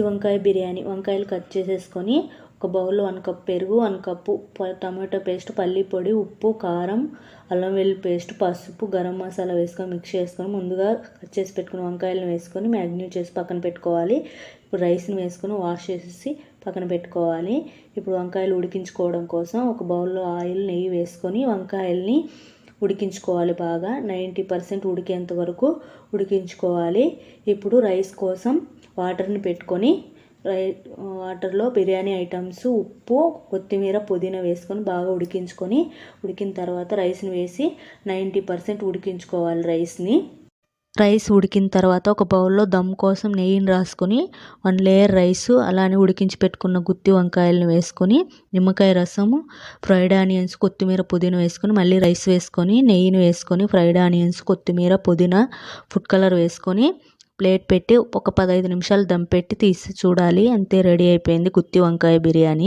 వంకాయ బిర్యానీ వంకాయలు కట్ చేసేసుకొని ఒక బౌల్లో వన్ కప్ పెరుగు వన్ కప్పు ప- టమాటో పేస్ట్ పల్లి పొడి ఉప్పు కారం అల్లం వెల్లుల్లి పేస్ట్ పసుపు గరం మసాలా వేసుకొని మిక్స్ చేసుకొని ముందుగా కట్ చేసి పెట్టుకున్న వంకాయలను వేసుకొని మ్యాగ్నేట్ చేసి పక్కన పెట్టుకోవాలి. ఇప్పుడు రైస్ని వేసుకొని వాష్ చేసేసి పక్కన పెట్టుకోవాలి. ఇప్పుడు వంకాయలు ఉడికించుకోవడం కోసం ఒక బౌల్లో ఆయిల్ నెయ్యి వేసుకొని వంకాయల్ని ఉడికించుకోవాలి బాగా. నైంటీ పర్సెంట్ ఉడికేంత వరకు ఉడికించుకోవాలి. ఇప్పుడు రైస్ కోసం వాటర్ని పెట్టుకొని రై వాటర్లో బిర్యానీ ఐటమ్స్ ఉప్పు కొత్తిమీర పుదీనా వేసుకొని బాగా ఉడికించుకొని ఉడికిన తర్వాత రైస్ని వేసి నైంటీ పర్సెంట్ ఉడికించుకోవాలి రైస్ని. రైస్ ఉడికిన తర్వాత ఒక బౌల్లో దమ్ కోసం నెయ్యిని రాసుకొని వన్ లేయర్ రైస్ అలానే ఉడికించి పెట్టుకున్న గుత్తి వంకాయలను వేసుకొని నిమ్మకాయ రసము ఫ్రైడ్ ఆనియన్స్ కొత్తిమీర పుదీనా వేసుకొని మళ్ళీ రైస్ వేసుకొని నెయ్యిని వేసుకొని ఫ్రైడ్ ఆనియన్స్ కొత్తిమీర పుదీనా ఫుడ్ కలర్ వేసుకొని ప్లేట్ పెట్టి ఒక పదహైదు నిమిషాలు దమ్ పెట్టి తీసి చూడాలి. అంతే రెడీ అయిపోయింది గుత్తి వంకాయ బిర్యానీ.